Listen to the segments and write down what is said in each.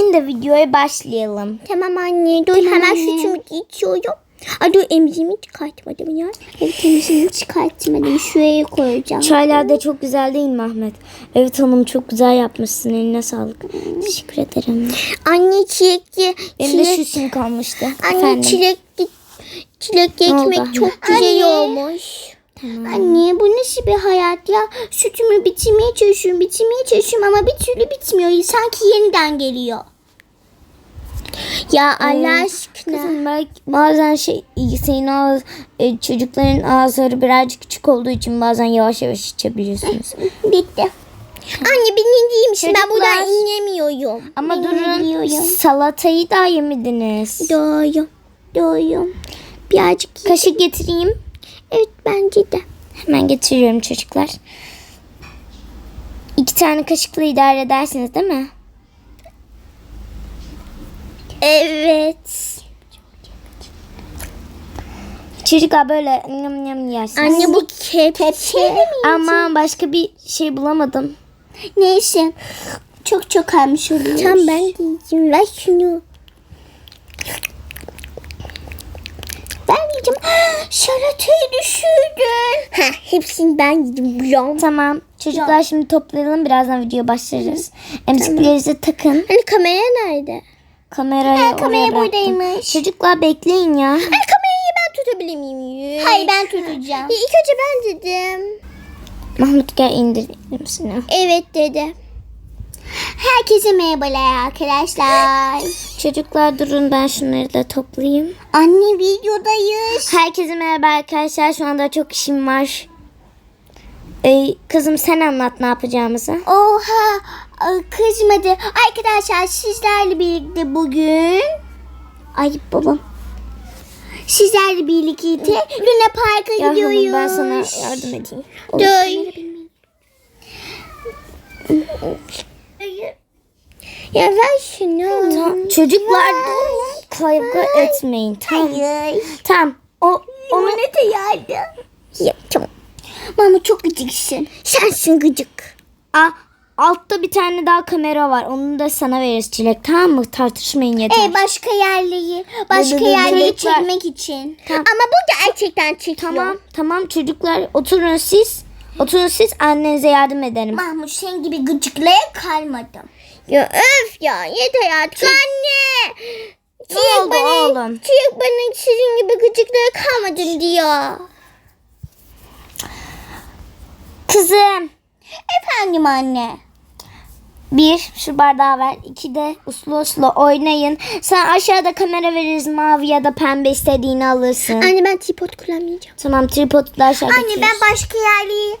Şimdi videoya başlayalım. Tamam anne dur Tamam hemen anne. sütümü içiyorum. Ay dur emziğimi çıkartmadım ya. Evet emziğimi çıkartmadım. Şuraya koyacağım. Çaylar da çok güzel değil mi Ahmet? Evet hanım çok güzel yapmışsın. Eline sağlık. Teşekkür ederim. Anne çilekli. Benim de çilek- şu sim kalmıştı. Anne Efendim. çilekli. Oldu ekmek çok güzel Anne. olmuş. Anne bu nasıl bir hayat ya? Sütümü bitirmeye çalışıyorum, bitirmeye çalışıyorum ama bir türlü bitmiyor. Sanki yeniden geliyor. Ya Allah aşkına. Kızım belki bazen şey senin ağız, e, çocukların ağızları birazcık küçük olduğu için bazen yavaş yavaş içebiliyorsunuz. Bitti. Anne beni değilmişim. Ben Çocuklar. buradan inemiyorum. Ama Ben durun inemiyorum. salatayı da yemediniz. Doğru. Doğru. Birazcık Kaş- Kaşık getireyim. Evet bence de. Hemen getiriyorum çocuklar. İki tane kaşıkla idare edersiniz değil mi? Evet. Çocuklar böyle yam yam yersiniz. Anne bu kepçe. Ama başka bir şey bulamadım. Neyse. Çok çok almış oluyor. Tamam ben diyeceğim. Ver şunu. Ben yiyeceğim. Şaratayı düşürdün. Ha, hepsini ben. Bulam. Tamam. Çocuklar şimdi toplayalım. Birazdan videoya başlarız. Emziklerinizi takın. Hani kamera nerede? Kamerayı Ha, kamera buradaymış. Çocuklar bekleyin ya. Hani kamerayı ben tutabilir miyim? Hayır ben tutacağım. İlk önce ben dedim. Mahmut gel indirelim seni. Evet dedi. Herkese merhabalar arkadaşlar. Çocuklar durun ben şunları da toplayayım. Anne videodayız. Herkese merhaba arkadaşlar. Şu anda çok işim var. Ee, kızım sen anlat ne yapacağımızı. Oha ay, kızmadı. Arkadaşlar sizlerle birlikte bugün. Ay babam. Sizlerle birlikte Luna Park'a gidiyoruz. ben sana yardım edeyim. Dur. Ya ver şunu. Tamam. Çocuklar. Kavga etmeyin. Tamam. Hayır. Tamam. O onu ne de yardım. Ya tamam. Mama çok gıcıksın. Sensin gıcık. Aa, altta bir tane daha kamera var. Onu da sana veririz Çilek. Tamam mı? Tartışmayın yeter. E başka yerleri, başka dur, yerleri çocuklar. çekmek için. Tamam. Ama bu gerçekten çekiyor. tamam. Tamam çocuklar oturun siz. Oturun siz annenize yardım edelim. Mahmut sen gibi gıcıklaya kalmadım. Ya öf ya yeter artık anne. Ne oldu oğlum? Çiğ bana sizin gibi gıcıklaya kalmadım diyor. Kızım. Efendim anne. Bir, şu bardağı ver. İki de uslu uslu oynayın. Sen aşağıda kamera veririz. Mavi ya da pembe istediğini alırsın. Anne ben tripod kullanmayacağım. Tamam tripodu da aşağıda Anne ben başka yerliği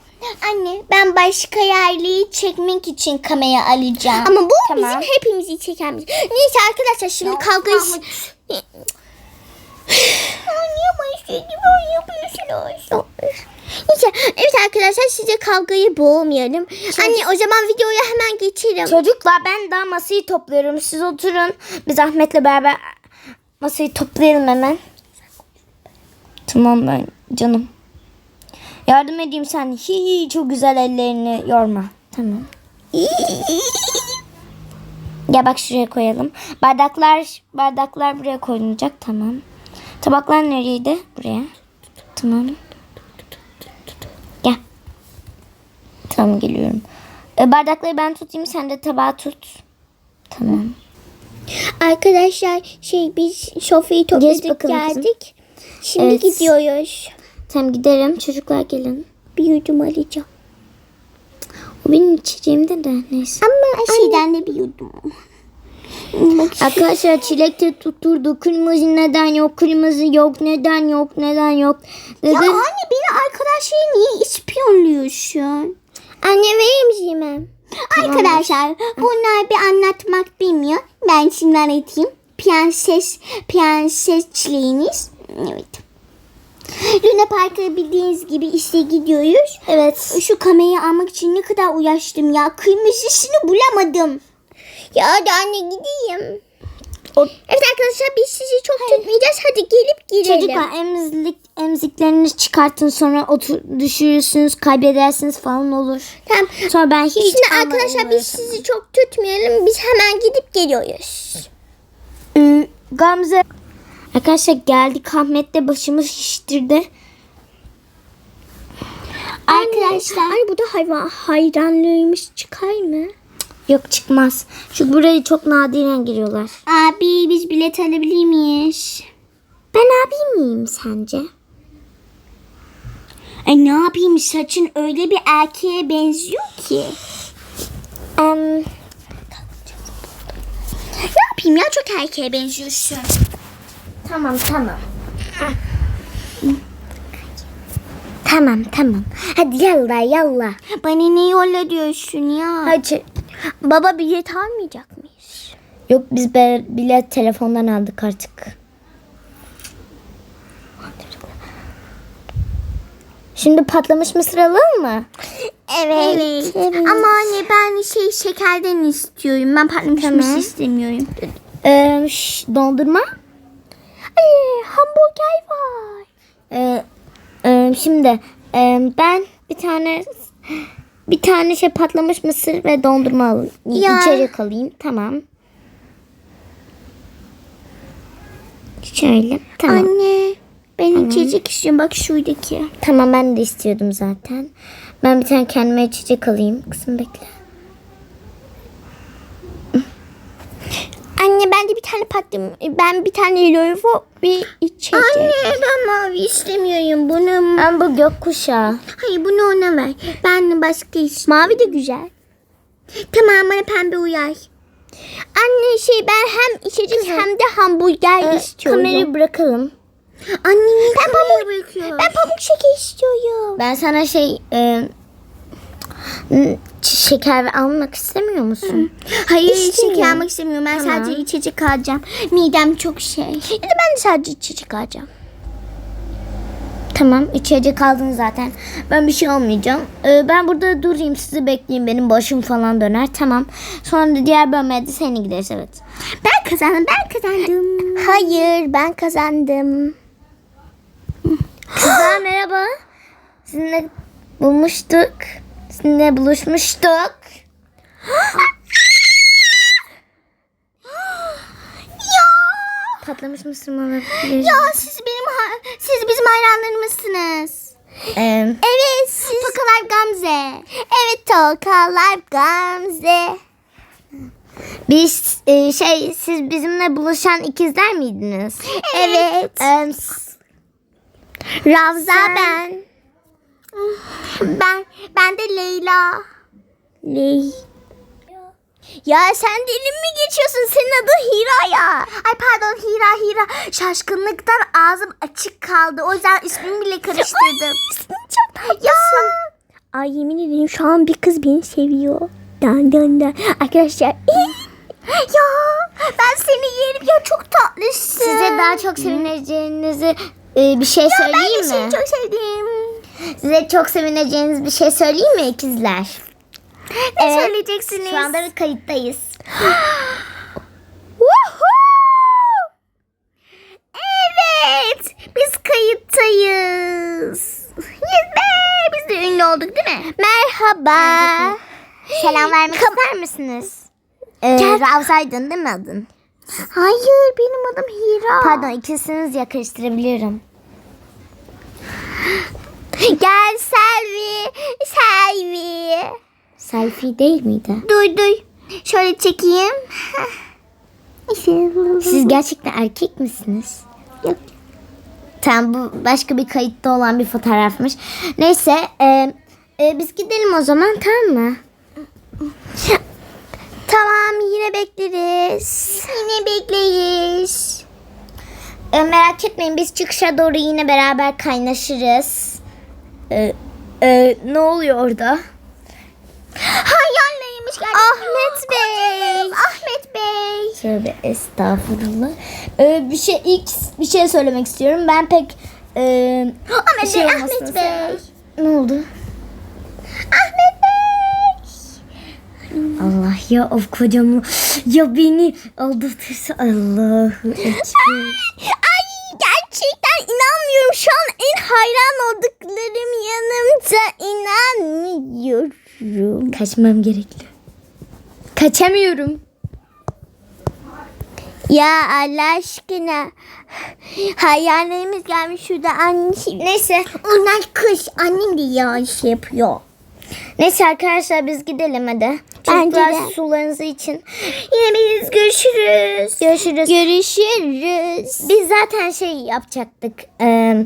Anne ben başka yerliği çekmek için kamera alacağım. Ama bu Tamam. bizim hepimizi çeken bir- Neyse arkadaşlar şimdi kavgayı... Niye bana şey gibi yapıyorsunuz? Neyse evet arkadaşlar size kavgayı boğmayalım. Anne o zaman videoya hemen geçelim. Çocuklar ben daha masayı topluyorum. Siz oturun. Biz Ahmet'le beraber masayı toplayalım hemen. Tamam ben canım. Yardım edeyim sen. Hi, çok güzel ellerini yorma. Tamam. Gel bak şuraya koyalım. Bardaklar bardaklar buraya koyulacak. Tamam. Tabaklar nereydi? Buraya. Tamam. Gel. Tamam geliyorum. E, bardakları ben tutayım sen de tabağı tut. Tamam. Arkadaşlar şey biz sofrayı topladık bakalım kızım. geldik. Şimdi Evet. gidiyoruz. Tamam giderim. Çocuklar gelin. Bir yudum alacağım. O benim içeceğimde de neyse. Ama şeyden de bir yudum. Arkadaşlar çilek de tutturdu. Kırmızı neden yok? Kırmızı yok. Neden yok? Neden yok? Ya Neden? anne beni arkadaşları niye ispiyonluyorsun? Anne misin ben? Arkadaşlar bunlar bir anlatmak bilmiyor. Ben şimdi anlatayım. Prenses, prenses çileğiniz. Evet. Luna Park'a bildiğiniz gibi işte gidiyoruz. Evet. Şu kamerayı almak için ne kadar uğraştım ya. Kırmızısını bulamadım. Ya hadi anne gideyim. Evet arkadaşlar biz sizi çok tutmayacağız. Hadi gelip girelim. Çocuklar emzik, emziklerinizi çıkartın sonra otur, düşürürsünüz kaybedersiniz falan olur. Tamam. Sonra ben hiç Şimdi arkadaşlar biz sizi çok tutmayalım. Biz hemen gidip geliyoruz. Ee, Gamze. Arkadaşlar geldik Ahmet de başımı şiştirdi. Arkadaşlar. Ay bu da hayvan hayranlığıymış çıkar mı? Yok çıkmaz. Şu burayı çok nadiren giriyorlar. Abi biz bilet alabilir miyiz? Ben abi miyim sence? Ay ne yapayım saçın öyle bir erkeğe benziyor ki. Em, Ne yapayım ya çok erkeğe benziyorsun. Tamam tamam. Tamam tamam. Hadi yallah yallah. Bana ne yolla diyorsun ya? Hadi. Baba bilet almayacak mıyız? Yok biz be, bilet telefondan aldık artık. Şimdi patlamış mısır alalım mı? Evet. Evet. Ama anne ben şey şekerden istiyorum. Ben patlamış Tamam. mısır istemiyorum. Ee, şş, dondurma. Ay, hamburger var. Ee, e, şimdi e, ben bir tane bir tane şey patlamış mısır ve dondurma alayım. Ya. İçecek alayım. Tamam. Şöyle. Tamam. Anne ben içecek istiyorum. Bak şuradaki. Tamam ben de istiyordum zaten. Ben bir tane kendime içecek alayım. Kızım bekle. Anne ben de bir tane patlamış. Ben bir tane lovo bir içecek. Anne ben mavi istemiyorum. Bunu Ben bu gökkuşağı. Hayır bunu ona ver. Ben başka istiyorum. Mavi de güzel. Tamam bana pembe uyar. Anne şey ben hem içecek hem de hamburger Ee, istiyorum. kamerayı bırakalım. Anne ben pamuk Ben pamuk şeker istiyorum. Ben sana şey e, şeker almak istemiyor musun? Hayır İstemiyorum. şeker almak istemiyorum. Ben Tamam. sadece içecek alacağım. Midem çok şey. Ya da ben de sadece içecek alacağım. Tamam içecek aldın zaten. Ben bir şey almayacağım. Ee, ben burada durayım sizi bekleyeyim. Benim başım falan döner. Tamam. Sonra da diğer bölmeye de seni gideriz evet. Ben kazandım. Ben kazandım. Hayır ben kazandım. Kızlar merhaba. Sizinle bulmuştuk. Sizinle buluşmuştuk. ya. Patlamış mısır mı alabilir? Ya siz benim siz bizim hayranlarımızsınız. Ee, Evet siz. Tokalar Gamze. Evet Tokalar Gamze. biz e, şey siz bizimle buluşan ikizler miydiniz? Evet. Ee, s- Ravza Sen- ben. Ben ben de Leyla. Ley. Ya sen dilim mi geçiyorsun? Senin adın Hira ya. Ay pardon Hira Hira. Şaşkınlıktan ağzım açık kaldı. O yüzden ismimi bile karıştırdım. çok tatlısın. Ya. Ay yemin ederim şu an bir kız beni seviyor. Dan dan dan. Arkadaşlar. ya ben seni yerim ya çok tatlısın. Size daha çok sevineceğinizi e, bir şey ben söyleyeyim seni mi? çok sevdim. Size çok sevineceğiniz bir şey söyleyeyim mi ikizler? Ne söyleyeceksiniz? Şu anda bir kayıttayız. Evet, biz kayıttayız. Biz de ünlü olduk değil mi? Merhaba. Selam vermek ister misiniz? Ee. Ravzaydın değil mi adın? Hayır, benim adım Hira. Pardon ikisiniz ya karıştırabiliyorum. Gel Selvi, Selvi. Selfie değil miydi? Duy duy. Şöyle çekeyim. Siz gerçekten erkek misiniz? Yok. Tamam bu başka bir kayıtta olan bir fotoğrafmış. Neyse e, e, biz gidelim o zaman tamam mı? Tamam, yine bekleriz. Yine bekleyiz. E, merak etmeyin biz çıkışa doğru yine beraber kaynaşırız. E, e, ne oluyor orada? Hayalleymiş gerçekten. Ahmet Bey. Ahmet Bey. Şöyle estağfurullah. E, bir şey ilk bir şey söylemek istiyorum. Ben pek e, Ahmet şey Bey, Ahmet Bey. Ne oldu? Ahmet Bey. Allah ya of kocamı ya beni aldatırsa Allahu ekber. Ay gerçekten inanmıyorum. Şu an en hayran olduklarım yanımda inanmıyorum. Kaçmam gerekli. Kaçamıyorum. Ya Allah aşkına. Hayallerimiz gelmiş şurada anne. Neyse. Onlar kış. Annem de ya şey yapıyor. Neyse arkadaşlar biz gidelim hadi. Bence Çocuklar de. sularınızı için. Yine biz görüşürüz. Görüşürüz. Görüşürüz. Biz zaten şey yapacaktık. Ee,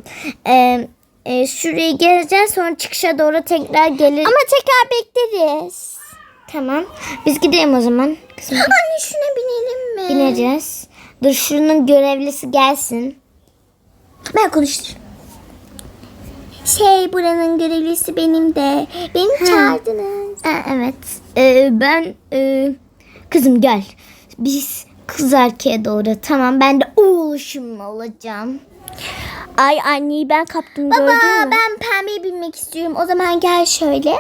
e, e, şurayı gezeceğiz sonra çıkışa doğru tekrar gelir. Ama tekrar bekleriz. tamam. Biz gidelim o zaman. Kızım Anne şuna binelim mi? bineceğiz. Dur şunun görevlisi gelsin. Ben konuştururum. Şey buranın görevlisi benim de. Beni çağırdınız. Ha, evet. Ee, ben e, kızım gel. Biz kız erkeğe doğru. Tamam ben de oğluşumla olacağım. Ay anneyi ben kaptım Baba, gördün mü? ben pembeyi binmek istiyorum. O zaman gel şöyle.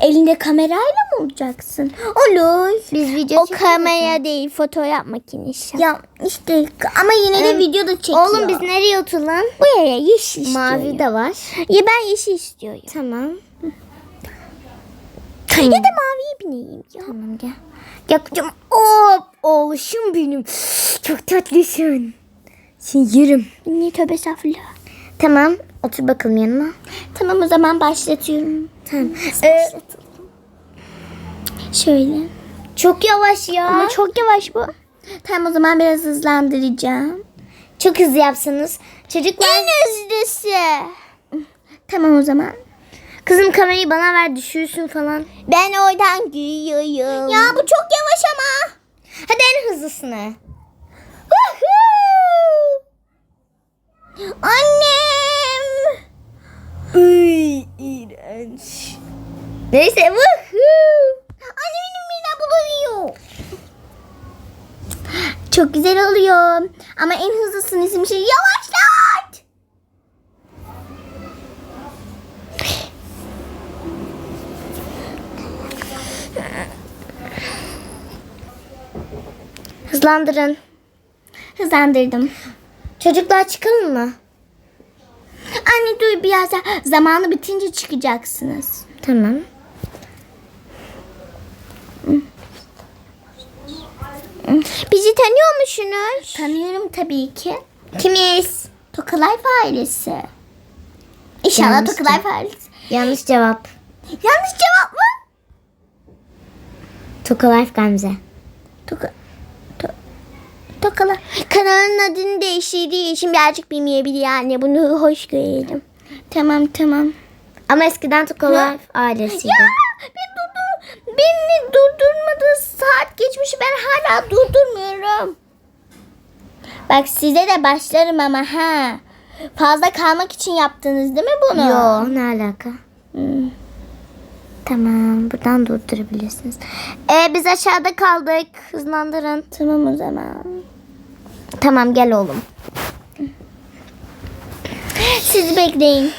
Elinde kamerayla mı olacaksın? Olur. Biz video O kamera değil fotoğraf makinesi. Ya işte ama yine de Em, video da çekiyor. Oğlum biz nereye oturalım? buraya yeşil istiyorum. Mavi de var. Ya ben yeşil istiyorum. Tamam. Ya da maviye bineyim ya. Tamam gel. Gel kocam. Hop oğluşum benim. Çok tatlısın. Seni yerim. Ne tövbe estağfurullah. Tamam. Otur bakalım yanıma. Tamam o zaman başlatıyorum. Tamam. Ee, Şöyle. çok yavaş ya. Ama çok yavaş bu. Tamam o zaman biraz hızlandıracağım. Çok hızlı yapsanız. Çocuklar. En hızlısı. Tamam o zaman. Kızım kamerayı bana ver düşürsün falan. Ben oradan gülüyorum. Ya bu çok yavaş ama. Hadi en hızlısını. Annem. Iy, iğrenç. Neyse. Woohoo. Annemin midem bulanıyor. Çok güzel oluyor. Ama en hızlısını isim şey yavaşlat. Hızlandırın. Hızlandırdım. Çocuklar çıkalım mı? Anne dur biraz daha. Zamanı bitince çıkacaksınız. Tamam. Bizi tanıyor musunuz? Tanıyorum tabii ki. Kimiz? Tokalayf ailesi. İnşallah Yanlış Tokalayf ailesi. Yanlış cevap. Yanlış cevap mı? Tokalife Gamze. Toka... Tokala. Kanalın adını değiştirdiği için birazcık bilmeyebilir yani. Bunu hoş görelim. Tamam tamam. Ama eskiden Tokalife ailesiydi. Ya beni, durdur, beni durdurmadı. Saat geçmiş ben hala durdurmuyorum. Bak size de başlarım ama ha. Fazla kalmak için yaptınız değil mi bunu? Yo ne alaka? Hmm. Tamam buradan durdurabilirsiniz. Ee, biz aşağıda kaldık. Hızlandırın. Tamam o zaman. Tamam gel oğlum. Siz bekleyin.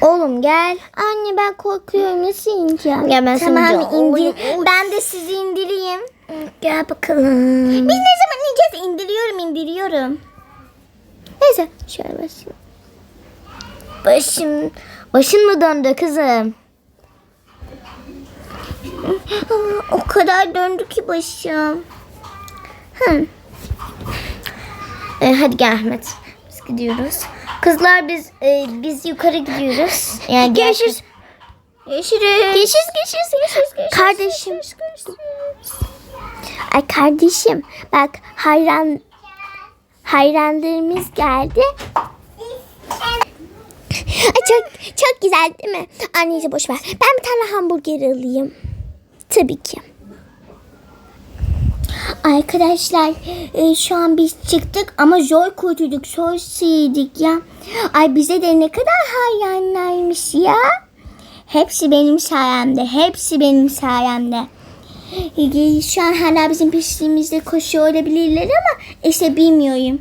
Oğlum gel. Anne ben korkuyorum. Nasıl ineceğim? Ya ben tamam, de- indir. Ben de sizi indireyim. Gel bakalım. Biz ne zaman ineceğiz? İndiriyorum, indiriyorum. Neyse, şöyle başlayalım. Başım, başın mı döndü kızım? O kadar döndü ki başım. Hı. Ee, hadi gel Ahmet. Biz gidiyoruz. Kızlar biz e, biz yukarı gidiyoruz. Yani Görüşürüz. Görüşürüz. Görüşürüz, görüşürüz, görüşürüz, görüşürüz. Kardeşim. Ay kardeşim, bak hayran hayranlarımız geldi. Ay çok çok güzel değil mi? Anneciğim boş ver. Ben bir tane hamburger alayım. Tabii ki. Arkadaşlar e, şu an biz çıktık ama zor kurtulduk. Zor yedik ya. Ay bize de ne kadar hayranlarmış ya. Hepsi benim sayemde. Hepsi benim sayemde. E, Şu an hala bizim peşimizde koşuyor olabilirler ama işte bilmiyorum.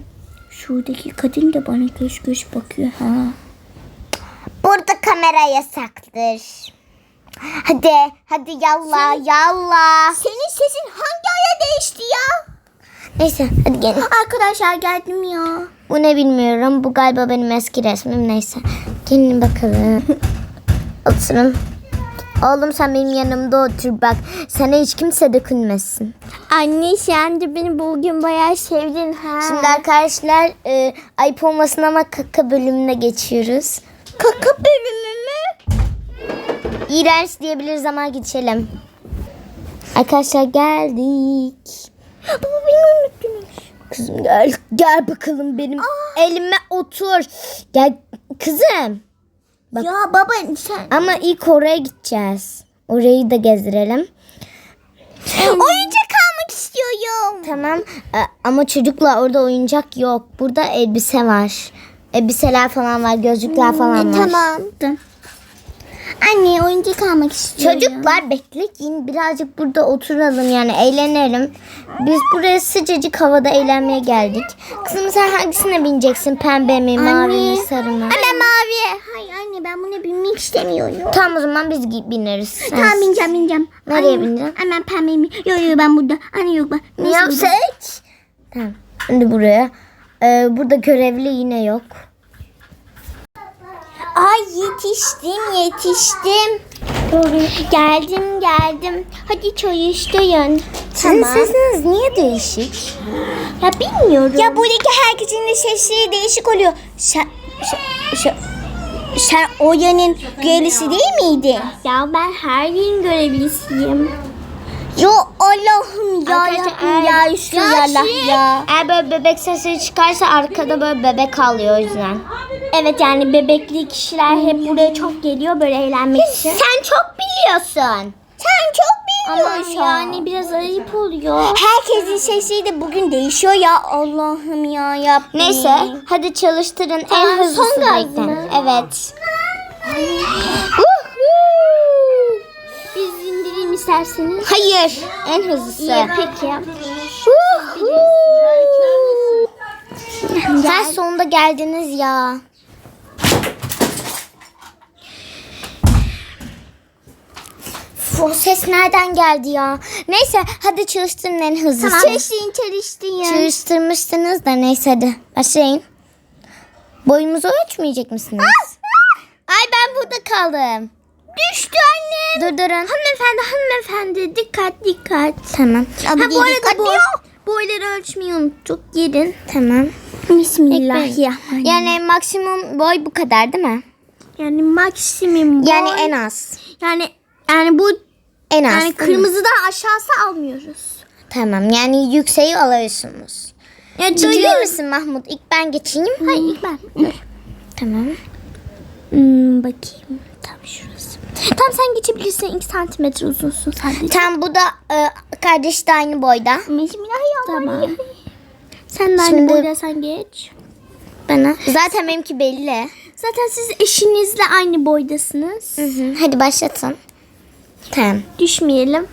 Şuradaki kadın da bana göz göz bakıyor ha. kamera yasaktır. Hadi, hadi yalla, yalla. Senin sesin hangi aya değişti ya? Neyse, hadi gelin. Arkadaşlar geldim ya. Bu ne bilmiyorum. Bu galiba benim eski resmim. Neyse. Gelin bakalım. Oturun. Oğlum sen benim yanımda otur bak. Sana hiç kimse dokunmasın. Anne sen de beni bugün bayağı sevdin ha. Şimdi arkadaşlar e, ayıp olmasın ama kaka bölümüne geçiyoruz. kaka bölümü mü? İğrenç diyebiliriz ama geçelim. Arkadaşlar geldik. Baba beni unuttunuz. Kızım gel. Gel bakalım benim elime otur. Gel kızım. Bak. Ya baba sen Ama ilk oraya gideceğiz. Orayı da gezdirelim. oyuncak almak istiyorum. Tamam e, ama çocuklar orada oyuncak yok. Burada elbise var. Elbiseler falan var, gözlükler falan var. Tamam. Anne oyuncak almak istiyorum. Çocuklar bekleyin birazcık burada oturalım yani eğlenelim. Biz buraya sıcacık havada eğlenmeye geldik. Kızım sen hangisine bineceksin? Pembe mi, mavi mi, sarı mı? Anne mavi. Hayır anne ben buna binmek istemiyorum. Tamam o zaman biz bineriz. Sen- Tamam bineceğim bineceğim. Nereye Anne, bineceksin? Hemen pembe mi? Yok yok ben burada. Anne yok bak. Ne yapsak? Tamam. Şimdi buraya. Ee, burada görevli yine yok. Ay yetiştim yetiştim. Geldim geldim. Hadi çalıştırın. Sizin sesiniz niye değişik? Ya bilmiyorum. Ya buradaki herkesin de sesleri değişik oluyor. Sen, sen, sen, sen Oya'nın görevlisi değil miydi? Ya ben her gün görevlisiyim. Yo Allah'ım ya Arkadaşlar, ya, ya şu Allah ya. Eğer böyle bebek sesi çıkarsa arkada böyle bebek ağlıyor o yüzden. Evet yani bebekli kişiler hep buraya çok geliyor böyle eğlenmek için. Sen çok biliyorsun. Sen çok biliyorsun. biliyorsun. yani biraz ayıp oluyor. Herkesin sesi de bugün değişiyor ya Allah'ım ya Rabbim. Neyse hadi çalıştırın en hızlısı son gaz mı? Evet. Biz isterseniz. Hayır en hızlısı. İyi peki. Sen sonunda geldiniz ya. O ses nereden geldi ya? Neyse hadi çalıştırın en hızlısı. Tamam. Çalıştın çalıştın. Çalıştırmışsınız da neyse hadi başlayın. Boyumuzu ölçmeyecek misiniz? Ay ben burada kaldım. Düştü annem. Durdurun. Hanımefendi hanımefendi dikkat dikkat. Tamam. Ha bu arada boy, boyları ölçmeyi unuttuk. Gelin. Tamam. Bismillahirrahmanirrahim. Yani maksimum boy bu kadar değil mi? Yani maksimum boy. Yani en az. yani yani bu En az. yani kırmızıdan aşağısı almıyoruz. Tamam yani yükseği alıyorsunuz. Ya Ciddi misin Mahmut? İlk ben geçeyim. Hayır ilk ben. Dur. Tamam. Hmm, bakayım. Tam şurası. Tam sen geçebilirsin. 2 santimetre uzunsun sadece. Tam bu da e, kardeş de aynı boyda. Bismillahirrahmanirrahim. Tamam. Sen de aynı Şimdi- boydaysan geç. Bana. Zaten benimki belli. Zaten siz eşinizle aynı boydasınız. Hı hı. Hadi başlatın. Tamam. Düşmeyelim.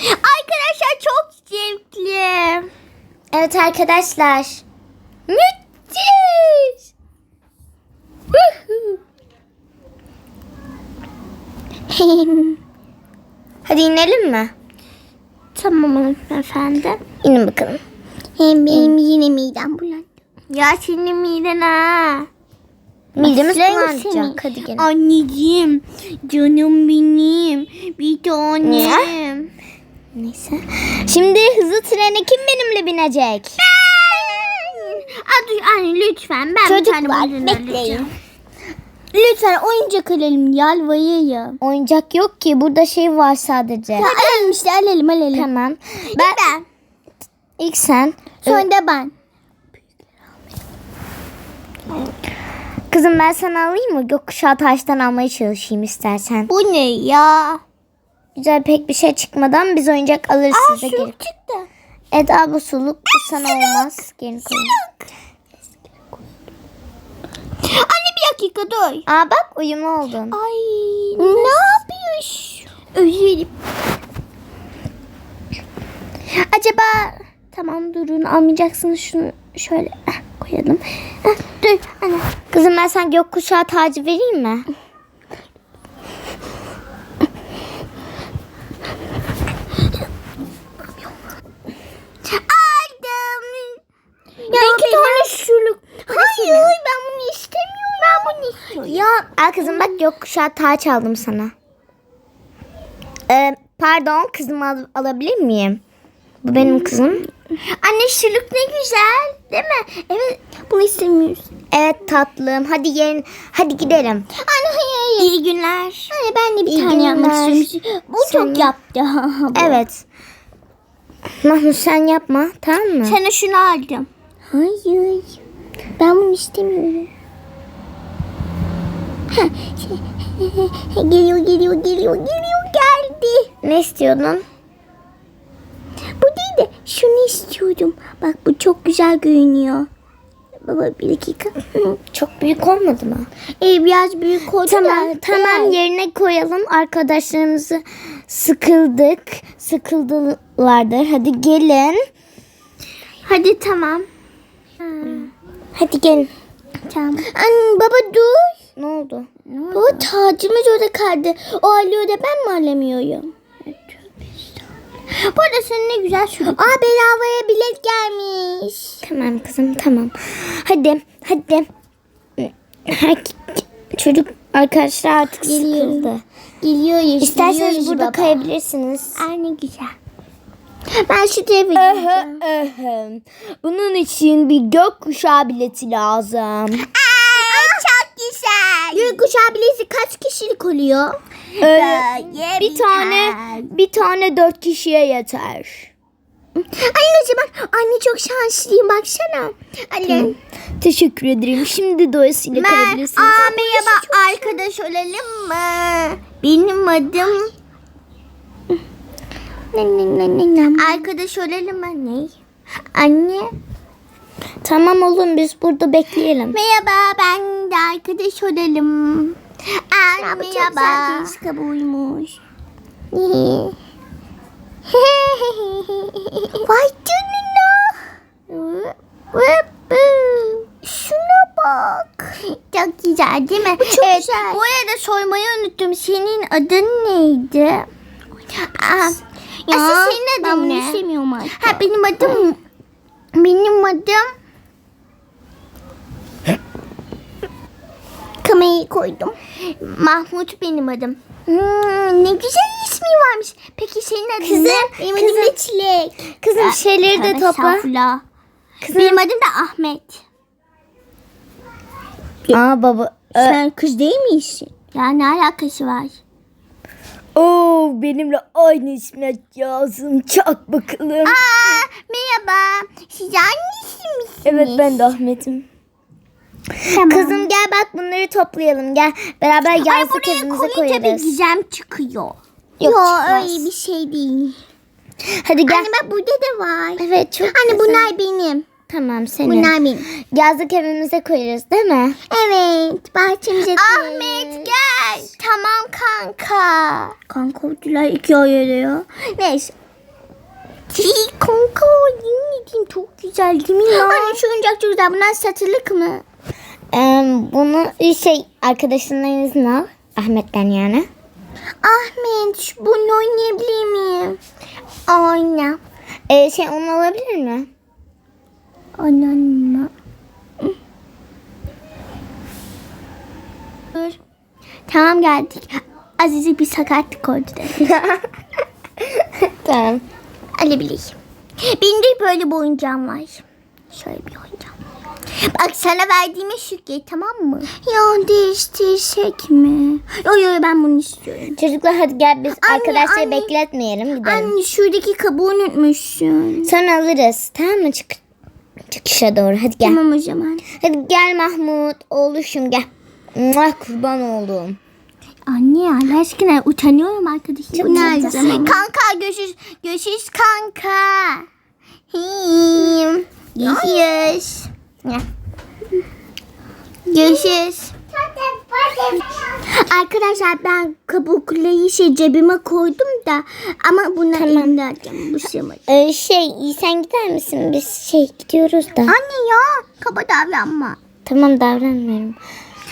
Arkadaşlar çok zevkli. Evet arkadaşlar. Müthiş. Hadi inelim mi? tamam hanımefendi. İnin bakalım. Hem benim yine midem bulandı. Ya senin miden ha. Midemiz bulanacak. Hadi gelin. Anneciğim, canım benim, bir tanem. Neyse. Şimdi hızlı trene kim benimle binecek? Aa, dur anne lütfen ben bir tane Çocuklar bekleyin. alacağım. Lütfen oyuncak alalım yalvarayım. Oyuncak yok ki. Burada şey var sadece. Ya, alalım işte alalım alalım. Tamam. Ben, Ben ilk sen. Sonra da ben. Kızım ben sana alayım mı? Gökkuşağı taştan almaya çalışayım istersen. Bu ne ya? Güzel pek bir şey çıkmadan biz oyuncak alırız Aa size şu geri. çıktı. Eda bu suluk bu sana olmaz. Geri koyayım. Anne bir dakika dur. Aa bak uyumlu oldun. Ay ne yapıyorsun? Özledim. Acaba tamam durun almayacaksınız şunu şöyle koyalım. Dur anne. Kızım ben sana gökkuşağı tacı vereyim mi? Gökkuşağı taç aldım sana. Ee, pardon kızımı al- alabilir miyim? Bu benim kızım. Anne şırlık ne güzel değil mi? Evet bunu istemiyoruz. Evet tatlım. Hadi gelin. Hadi gidelim. Anne hayır hayır. İyi günler. Anne ben de bir İyi tane yapmak günler. istiyorum. Bu Sen çok yap. yaptı. Evet. Mahmut sen yapma tamam mı? Sana şunu aldım. Hayır. Ben bunu istemiyorum. Geliyor geliyor geliyor geliyor geldi. Ne istiyordun? Bu değil de şunu istiyordum. Bak bu çok güzel görünüyor. Baba bir dakika. Çok büyük olmadı mı? Ee, biraz büyük oldu Tamam da. tamam yerine koyalım. Arkadaşlarımızı sıkıldık. Sıkıldılardır. Hadi gelin. Hadi tamam. Hadi gelin. Tamam. Anne baba dur. Ne oldu? Baba tacımız orada kaldı. O alıyor da ben mi alamıyorum? Bu arada senin ne güzel şu. Aa bedavaya bilet gelmiş. Tamam kızım tamam. Hadi hadi. Çocuk arkadaşlar artık Geliyorum. sıkıldı. Geliyoruz. İsterseniz geliyoruz burada baba. kayabilirsiniz. Aa ne güzel. Ben şu tarafa. Bunun için bir gökkuşağı bileti lazım. Aa, güzel. Gökkuşağı bileti kaç kişilik oluyor? Böyle bir tane bir tane dört kişiye yeter. Anneciğim ben anne çok şanslıyım baksana. Anne. Teşekkür ederim. Şimdi doyasıyla Ben, kayabilirsiniz. aa, merhaba arkadaş olalım mı? Benim adım... Arkadaş olalım mı? Ne? Anne. Tamam oğlum biz burada bekleyelim. Merhaba ben de arkadaş olalım. Aa, merhaba. Çok buymuş. Vay canına. Şuna bak. Çok güzel değil mi? Bu çok evet, güzel. Bu arada sormayı unuttum. Senin adın neydi? Aa, ya, senin adın ben ne? Ben istemiyorum artık. Ha, benim adım... benim adım... Kamerayı koydum. Mahmut benim adım. Hmm, ne güzel ismi varmış. Peki senin adın Kızım, ne? Benim adım kızım. da Çilek. Kızım şeyleri de topla. estağfurullah. Benim adım da Ahmet. Aa baba. Sen kız değil misin? Ya ne alakası var? Oo benimle aynı ismi lazım. Çak bakalım. Aa, merhaba. Siz annesi misiniz? Evet ben de Ahmet'im. Tamam. Kızım gel bak bunları toplayalım. Gel beraber Ay yazlık evimize koyarız. gizem çıkıyor. Yok, Yok çıkmaz. öyle bir şey değil. Hadi gel. Anne bak burada da var. Evet çok Anne güzel. bunlar benim. Tamam senin. Bunlar benim. Yazlık evimize koyarız değil mi? Evet bahçemize Ahmet gel. Tamam kanka. Kanka oldular iki ay arıyor. Neyse. Kanka yemin edeyim çok güzel değil mi ya? Anne şu oyuncak çok güzel. Bunlar satılık mı? Ee, bunu şey arkadaşından izin al. Ahmet'ten yani. Ahmet bunu oynayabilir miyim? Oyna. Ee, şey onu alabilir mi? Oynanma. Dur. Tamam geldik. Aziz'e bir sakatlık oldu da. tamam. Alabilirim. Benim de böyle bir oyuncağım var. Şöyle bir oyuncağım. Bak sana verdiğime şükret tamam mı? Ya değiştirsek mi? Yo yo ben bunu istiyorum. Çocuklar hadi gel biz Anne, arkadaşları anne. bekletmeyelim gidelim. Anne şuradaki kabuğu unutmuşsun. Sonra alırız tamam mı? Çık çıkışa doğru hadi gel. Tamam o zaman. Hadi gel Mahmut oğluşum gel. Muah, kurban oldum. Anne Allah aşkına utanıyorum arkadaşım. Çok Bu ne tatlı. zaman? Kanka görüşürüz. Görüşürüz kanka. Him. Görüşürüz. Görüşürüz. Arkadaşlar ben kabukları şey cebime koydum da ama bunlar Tamam. alacağım. Bu sığmadı. Ee, şey sen gider misin? Biz şey gidiyoruz da. Anne ya kaba davranma. Tamam davranmıyorum.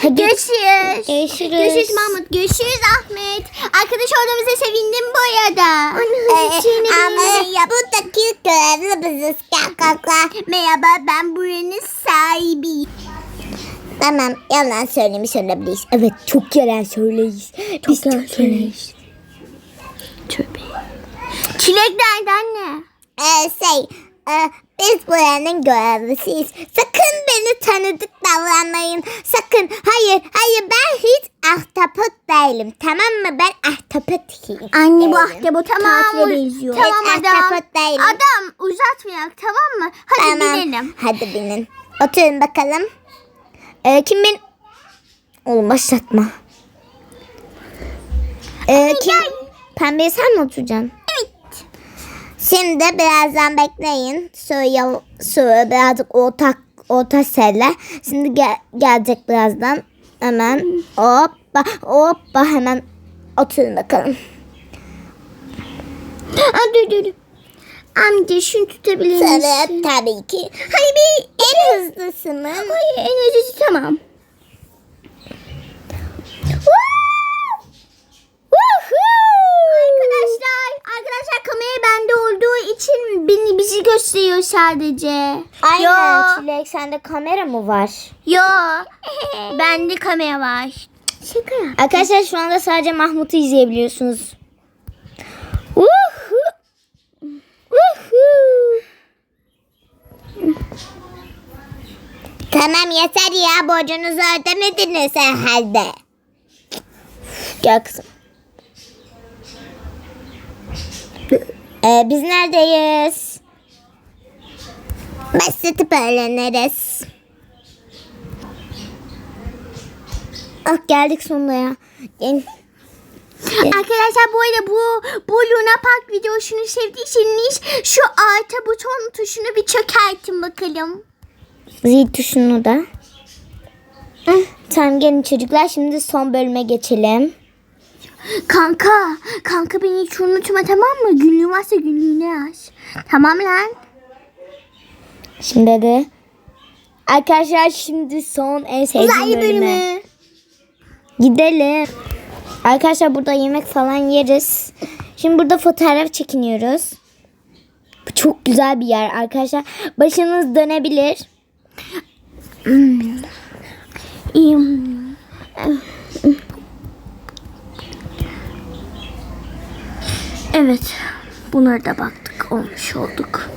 Görüşürüz. Görüşürüz. Görüşürüz Mahmut. Görüşürüz Ahmet. Arkadaş olduğumuza sevindim bu arada. Anne Ama buradaki biziz kanka. Merhaba ben buranın sahibiyim. Tamam yalan söylemiş olabiliriz. Evet çok yalan söyleyiz. Biz çok söyleyiz. Tövbe. Çilek nerede anne? Ee, şey e, biz buranın görevlisiyiz. Sakın beni tanıdık davranmayın. Sakın. Hayır hayır ben hiç ahtapot değilim. Tamam mı? Ben ahtapot değilim. Anne bu ahtapot Tamam, tatile benziyor. Tamam ahtapot değilim. Adam uzatmayak tamam mı? Hadi Tamam. binelim. Hadi binin. Oturun bakalım. Ee, kim bin? Oğlum başlatma. Ee, kim? Pembeye sen mi oturacaksın? Evet. Şimdi birazdan bekleyin. Suya, su birazcık ortak orta seller. Şimdi gel, gelecek birazdan. Hemen hoppa hoppa hemen oturun bakalım. Aa, dur dur dur. Amca şunu tutabilir misin? Tabii tabii ki. Hayır bir en hızlısı mı? Hayır en hızlısı tamam. Arkadaşlar, arkadaşlar kamera bende olduğu için beni bizi gösteriyor sadece. Aynen Yo. Çilek sende kamera mı var? Yo. bende kamera var. Şaka ya. Arkadaşlar şu anda sadece Mahmut'u izleyebiliyorsunuz. Uhu. Uhu. Tamam yeter ya borcunuzu ödemediniz herhalde. Gel kızım. Ee, biz neredeyiz? Başlatıp öğreniriz. Ah geldik sonunda ya. Arkadaşlar bu arada bu bu Luna Park videosunu sevdiyseniz şu artı buton tuşunu bir çökertin bakalım. Zil tuşunu da. Tamam gelin çocuklar şimdi son bölüme geçelim. Kanka, kanka beni hiç unutma tamam mı? Günlüğü varsa günlüğüne yaz. Tamam lan. Şimdi de arkadaşlar şimdi son en sevdiğim bölüme. Gidelim. Arkadaşlar burada yemek falan yeriz. Şimdi burada fotoğraf çekiniyoruz. Bu çok güzel bir yer arkadaşlar. Başınız dönebilir. Evet. Bunlara da baktık. Olmuş olduk.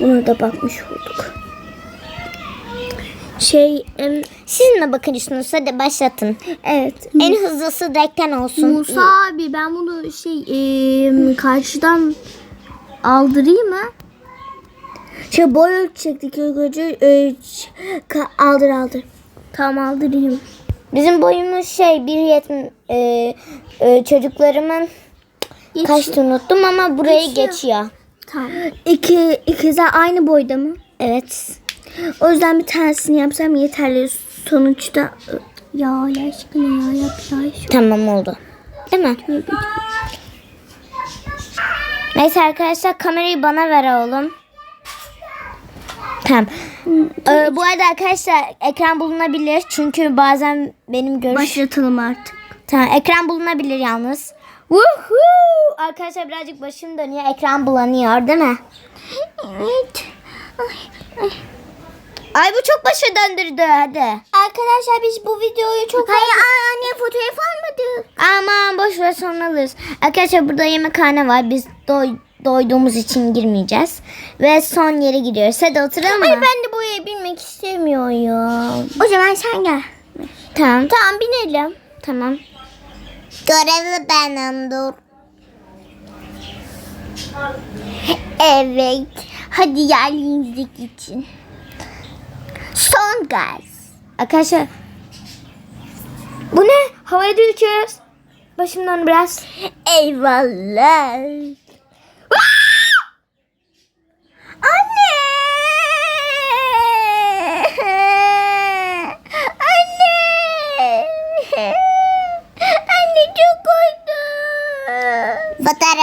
Bunlara da bakmış olduk. Şey, em, Siz mi bakıyorsunuz? Hadi başlatın. evet. En hızlısı direkten olsun. Musa abi ben bunu şey em, karşıdan aldırayım mı? Şey boy ölçecektik önce. E, aldır aldır. Tamam aldırayım. Bizim boyumuz şey 1.70 e, e, çocuklarımın kaçtı unuttum ama burayı Geçiyor. geçiyor. Tamam. İki, ikizler aynı boyda mı? Evet. O yüzden bir tanesini yapsam yeterli. Sonuçta ya Allah aşkına ya yap ya. şu- Tamam oldu. Değil mi? Neyse arkadaşlar kamerayı bana ver oğlum. Tamam. Ee, bu arada arkadaşlar ekran bulunabilir. Çünkü bazen benim görüş... Başlatalım artık. Tamam ekran bulunabilir yalnız. Woohoo! Arkadaşlar birazcık başım dönüyor. Ekran bulanıyor değil mi? Evet. Ay bu çok başı döndürdü hadi. Arkadaşlar biz bu videoyu çok Hayır anne fotoğraf almadık. Aman boş ver sonra alırız. Arkadaşlar burada yemekhane var. Biz doy, doyduğumuz için girmeyeceğiz. Ve son yere gidiyoruz. Hadi oturalım mı? Hayır ben de buraya binmek istemiyorum. O zaman sen gel. Tamam. Tamam binelim. Tamam. Görevli benim dur. Evet. Hadi yerliğimize geçin. Son gaz. Arkadaşlar. Bu ne? Havaya da uçuyoruz. Başımdan biraz. Eyvallah.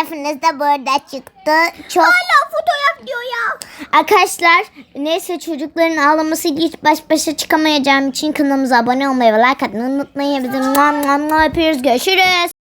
Fotoğrafınız da burada çıktı. Çok Hala fotoğraf diyor ya. Arkadaşlar neyse çocukların ağlaması hiç baş başa çıkamayacağım için kanalımıza abone olmayı ve like atmayı unutmayın. Bizim öpüyoruz. Görüşürüz.